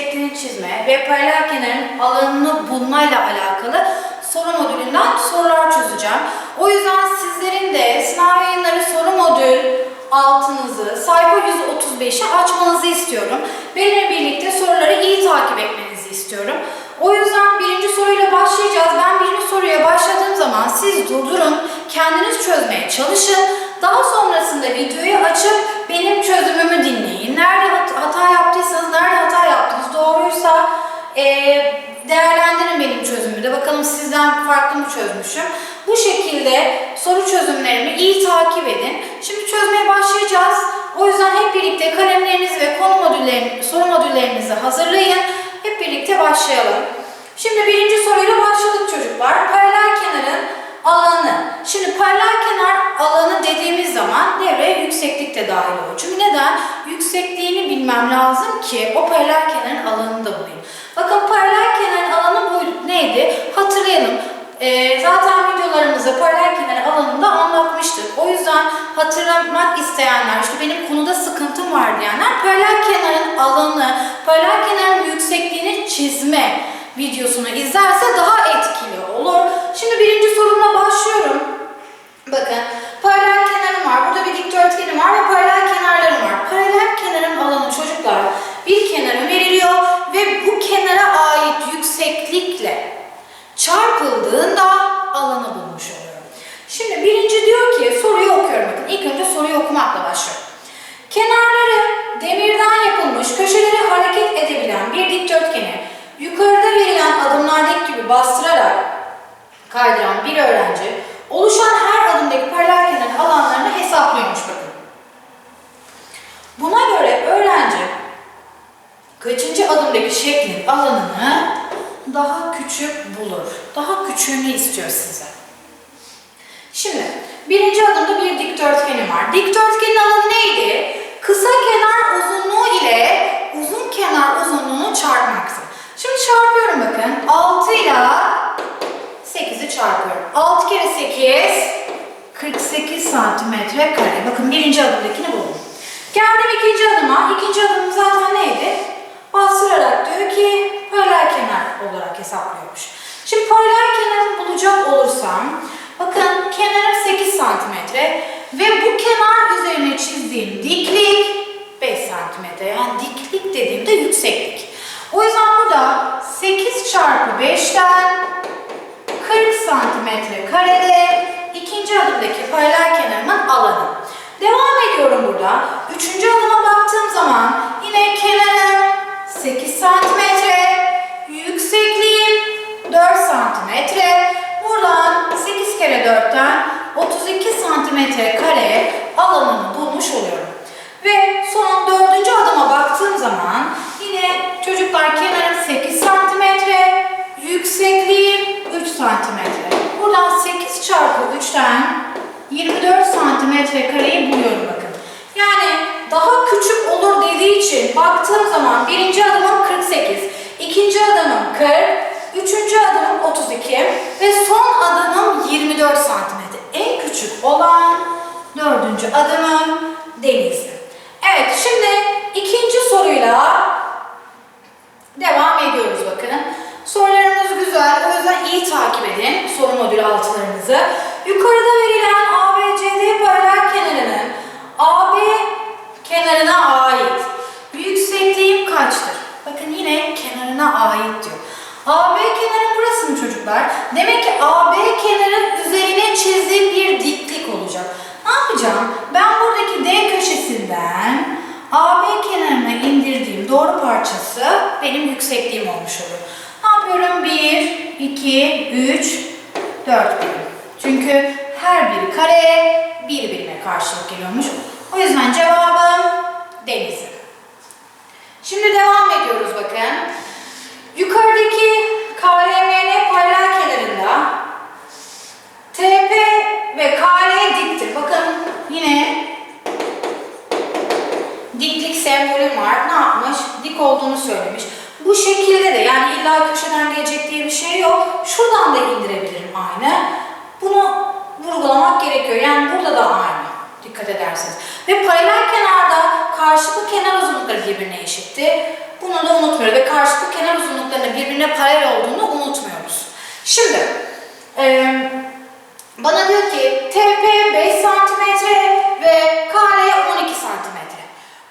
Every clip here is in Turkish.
yüksekliğini çizme ve paralel kenarın alanını bulmayla alakalı soru modülünden sorular çözeceğim. O yüzden sizlerin de sınav yayınları soru modül altınızı sayfa 135'i açmanızı istiyorum. Benimle birlikte soruları iyi takip etmenizi istiyorum. O yüzden birinci soruyla başlayacağız. Ben birinci soruya başladığım zaman siz durdurun, kendiniz çözmeye çalışın. Daha sonrasında videoyu açıp benim çözümümü dinleyin. Nerede hat- hata yaptıysanız, nerede doğruysa eee, değerlendirin benim çözümümü de. Bakalım sizden farklı mı çözmüşüm. Bu şekilde soru çözümlerimi iyi takip edin. Şimdi çözmeye başlayacağız. O yüzden hep birlikte kalemlerinizi ve konu modüllerini, soru modüllerinizi hazırlayın. Hep birlikte başlayalım. Şimdi birinci soruyla başladık çocuklar. Paralel kenarın alanı. Şimdi paralel kenar alanı dediğimiz zaman devreye yükseklik de dahil olur. Çünkü neden? Yüksekliğini bilmem lazım ki o paralel kenarın alanını da bulayım. Bakın paralel kenarın alanı bu neydi? Hatırlayalım. Ee, zaten videolarımızda paralel kenar alanını da anlatmıştık. O yüzden hatırlamak isteyenler, işte benim konuda sıkıntım var diyenler paralel kenarın alanı, paralel kenarın yüksekliğini çizme videosunu izlerse daha etkili olur. Şimdi birinci sorumla başlıyorum. Bakın paralel. Burada bir dikdörtgenim var ve paralel kenarlarım var. Paralel kenarın alanı çocuklar bir kenarı veriliyor ve bu kenara ait yükseklikle çarpıldığında alanı bulmuş oluyorum. Şimdi birinci diyor ki soruyu okuyorum bakın. İlk önce soruyu okumakla başlıyorum. Kenarları demirden yapılmış, köşeleri hareket edebilen bir dikdörtgeni yukarıda verilen adımlardaki gibi bastırarak kaydıran bir öğrenci oluşan her adımdaki paralel kenarın alanlarını hesaplıyormuş bakın. Buna göre öğrenci kaçıncı adımdaki şeklin alanını daha küçük bulur. Daha küçüğünü istiyor size. Şimdi birinci adımda bir dikdörtgenim var. Dikdörtgenin alanı neydi? Kısa kenar uzunluğu ile uzun kenar uzunluğunu çarpmaktı. Şimdi çarpıyorum bakın. 6 ile 8'i çarpıyorum. 6 kere 8 48 santimetre kare. Bakın birinci adımdakini buldum. Geldim ikinci adıma. İkinci adım zaten neydi? Bastırarak diyor ki paralel kenar olarak hesaplıyormuş. Şimdi paralel kenarı bulacak olursam bakın kenarım 8 santimetre ve bu kenar üzerine çizdiğim diklik 5 santimetre. Yani diklik dediğimde yükseklik. O yüzden burada 8 çarpı 5'ten 40 santimetre karede ikinci adımdaki paralel kenarımın alanı. Devam ediyorum burada. Üçüncü adıma baktığım zaman yine kenarım 8 santimetre, yüksekliğim 4 santimetre. Buradan 8 kere 4'ten 32 santimetre kare alanını bulmuş oluyorum. Ve son dördüncü adıma baktığım zaman yine çocuklar kenarım 8 santimetre, yüksekliğim 3 santimetre. Buradan 8 çarpı 3'ten 24 santimetre kareyi buluyorum bakın. Yani daha küçük olur dediği için baktığım zaman birinci adımım 48, ikinci adımım 40, üçüncü adımım 32 ve son adımım 24 santimetre. En küçük olan dördüncü adımım Denizli. Evet şimdi ikinci soruyla devam ediyoruz bakın. Sorularımız güzel. O yüzden iyi takip edin soru modülü altılarınızı. Yukarıda verilen ABCD paralel kenarının AB kenarına ait yüksekliğim kaçtır? Bakın yine kenarına ait diyor. AB kenarı burası mı çocuklar? Demek ki AB kenarın üzerine çizdiğim bir diklik olacak. Ne yapacağım? Ben buradaki D köşesinden AB kenarına indirdiğim doğru parçası benim yüksekliğim olmuş olur. Ne yapıyorum? 1, 2, 3, 4 birim. Çünkü her biri kare bir birime karşılık geliyormuş. O yüzden cevabım Denizli. Şimdi devam ediyoruz bakın. Yukarıdaki KLMN paralel kenarında TP ve KL diktir. Bakın yine diklik sembolüm var. Ne yapmış? Dik olduğunu söylemiş. Bu şekilde de yani illa köşeden gelecek diye bir şey yok. Şuradan da indirebilirim aynı. Bunu vurgulamak gerekiyor. Yani burada da aynı. Dikkat ederseniz. Ve paralel kenarda karşılıklı kenar uzunlukları birbirine eşitti. Bunu da unutmuyoruz ve karşılıklı kenar uzunluklarının birbirine paralel olduğunu unutmuyoruz. Şimdi eee, bana diyor ki TP 5 cm ve KL 12 cm.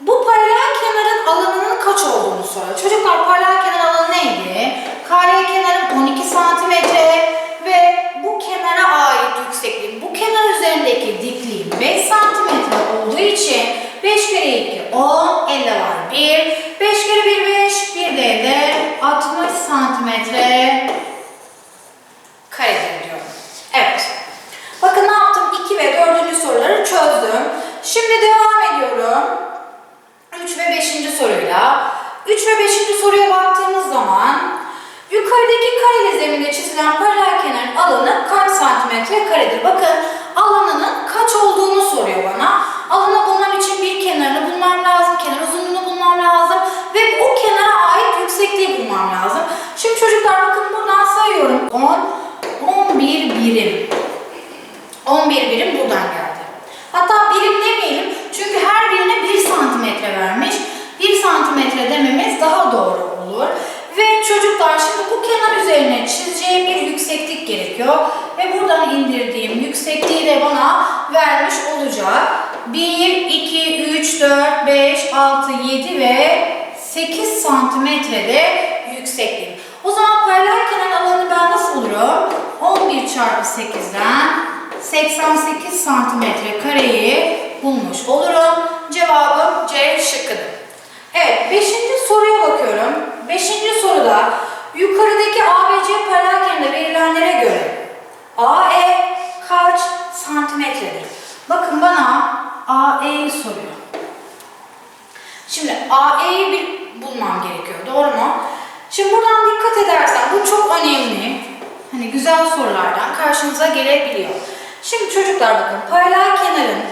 Bu paralel kenarın alanının kaç olduğunu soruyor. Çocuklar paralel kenar alanı neydi? KL kenarın 12 cm ve bu kenara ait yüksekliğim, bu kenar üzerindeki dikliğim 5 cm olduğu için 5 kere 2 10, elde var 1. 5 kere 1 5, bir de elde 60 santimetre karedir diyorum. Evet. Bakın ne yaptım? 2 ve 4. soruları çözdüm. Şimdi devam ediyorum. 3 ve 5. soruyla. 3 ve 5. soruya baktığımız zaman yukarıdaki kareli zeminde çizilen paralel kenarın alanı kaç santimetre karedir? Bakın alanının kaç olduğunu soruyor bana. Alanı bulmam için bir kenarını bulmam lazım, kenar uzunluğunu bulmam lazım ve o kenara ait yüksekliği bulmam lazım. Çocuklar bakın buradan sayıyorum. 10, 11 birim. 11 birim buradan geldi. Hatta birim demeyelim çünkü her birine 1 santimetre vermiş. 1 santimetre dememiz daha doğru olur. Ve çocuklar şimdi bu kenar üzerine çizeceğim bir yükseklik gerekiyor. Ve buradan indirdiğim yüksekliği de bana vermiş olacak. 1, 2, 3, 4, 5, 6, 7 ve 8 santimetrede yüksekliğim. O zaman paralel kenar alanını ben nasıl bulurum? 11 çarpı 8'den 88 santimetre kareyi bulmuş olurum. Cevabım C şıkkıdır. Evet, 5. soruya bakıyorum. 5. soruda yukarıdaki ABC paralel kenarda verilenlere göre AE kaç santimetredir? Bakın bana AE'yi soruyor. Şimdi AE'yi bir bulmam gerekiyor. Doğru mu? Şimdi buradan dikkat edersen bu çok önemli. Hani güzel sorulardan karşınıza gelebiliyor. Şimdi çocuklar bakın paralel kenarın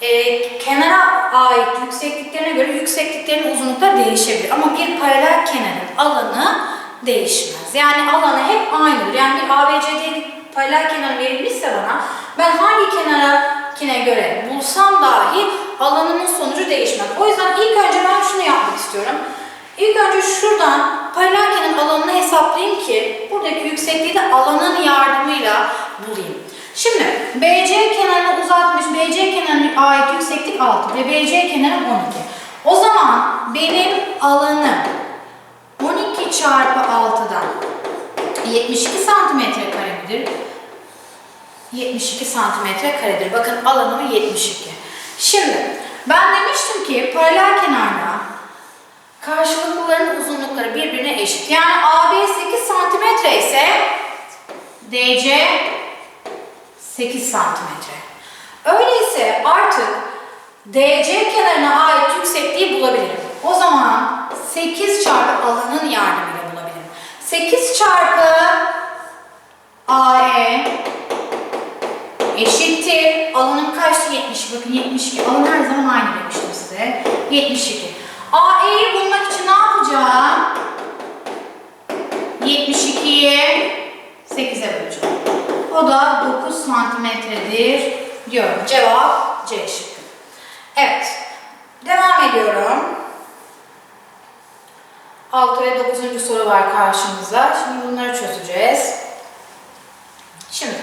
e, kenara ait yüksekliklerine göre yüksekliklerin uzunlukları değişebilir. Ama bir paralel kenarın alanı değişmez. Yani alanı hep aynıdır. Yani bir ABCD paralel kenar verilmişse bana ben hangi kenara kine göre bulsam dahi alanımın sonucu değişmez. O yüzden ilk önce ben şunu yapmak istiyorum. İlk önce şuradan paralel kenarın alanını hesaplayayım ki buradaki yüksekliği de alanın yardımıyla bulayım. Şimdi BC kenarını uzatmış, BC kenarına ait yükseklik 6 ve BC kenarı 12. O zaman benim alanım 12 çarpı 6'dan 72 santimetre karedir. 72 santimetre karedir. Bakın alanımı 72. Şimdi ben demiştim ki paralel kenarda karşılıklıların uzunlukları birbirine eşit. Yani AB 8 santimetre ise DC 8 santimetre. Öyleyse artık DC kenarına ait yüksekliği bulabilirim. O zaman 8 çarpı alanın yardımıyla bulabilirim. 8 çarpı AE eşittir. Alanım kaçtı? 70. Bakın 72. Alan her zaman aynı demiştim size. 72. AE'yi bulmak için ne yapacağım? 72'ye 8'e böleceğim. O da 9 santimetredir diyorum. Cevap C şıkkı. Evet. Devam ediyorum. 6 ve 9. soru var karşımızda. Şimdi bunları çözeceğiz. Şimdi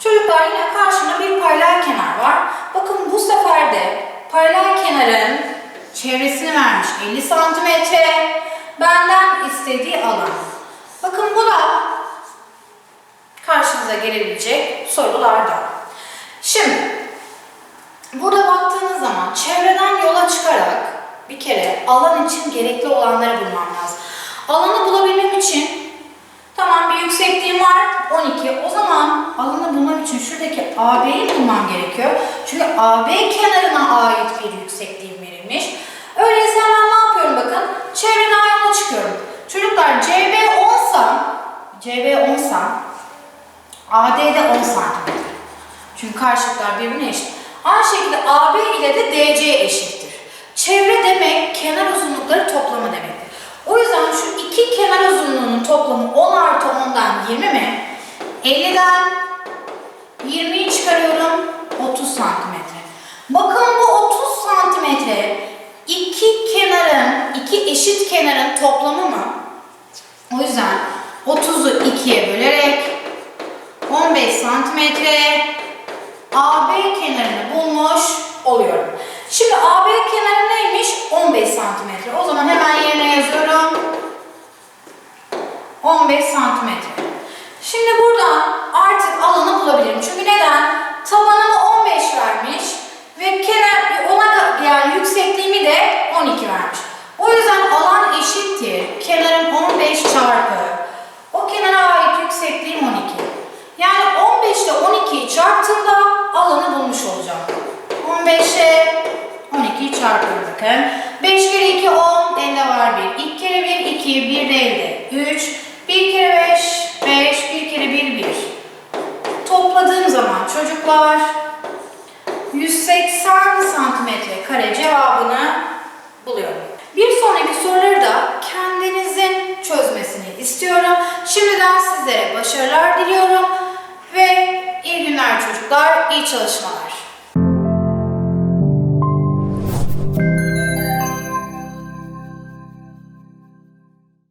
çocuklar yine karşımda bir paralel kenar var. Bakın bu sefer de paralel kenarın çevresini vermiş 50 santimetre. Benden istediği alan. Bakın bu da karşınıza gelebilecek sorulardan. Şimdi burada baktığınız zaman çevreden yola çıkarak bir kere alan için gerekli olanları bulmam lazım. Alanı bulabilmem için tamam bir yüksekliğim var 12. O zaman alanı bulmam için şuradaki AB'yi bulmam gerekiyor. Çünkü AB kenarına ait bir yüksekliğim verilmiş. Öyleyse hemen ne yapıyorum bakın. Çevreden yola çıkıyorum. Çocuklar CB 10 sa CB 10 sa AD de 10 santimetre. Çünkü karşılıklar birbirine eşit. Aynı şekilde AB ile de DC eşittir. Çevre demek kenar uzunlukları toplamı demektir. O yüzden şu iki kenar uzunluğunun toplamı 10 artı 10'dan 20 mi? 50'den 20'yi çıkarıyorum 30 santimetre. Bakın bu 30 santimetre iki kenarın, iki eşit kenarın toplamı mı? O yüzden 30'u 2'ye bölerek 15 santimetre AB kenarını bulmuş oluyorum. Şimdi AB kenarı neymiş? 15 santimetre. O zaman hemen yerine yazıyorum. 15 santimetre. Şimdi buradan artık alanı bulabilirim. Çünkü neden? Tabanımı 15 vermiş ve kenar ona ka- yani yüksekliğimi de 12 vermiş. O yüzden alan eşittir. Kenarım 15 çarpı. O kenara ait yüksekliğim 12. Yani 15 ile 12'yi çarptığımda alanı bulmuş olacağım. 15'e 12'yi çarpıyorum bakın. 5 kere 2 10, elde var 1. 2 kere 1 2, 1 de elde 3. 1 kere 5 5, 1 kere 1 1. Topladığım zaman çocuklar 180 santimetre kare cevabını buluyorum. Bir sonraki soruları da kendinizin çözmesini istiyorum. Şimdiden sizlere başarılar diliyorum ve iyi günler çocuklar, iyi çalışmalar.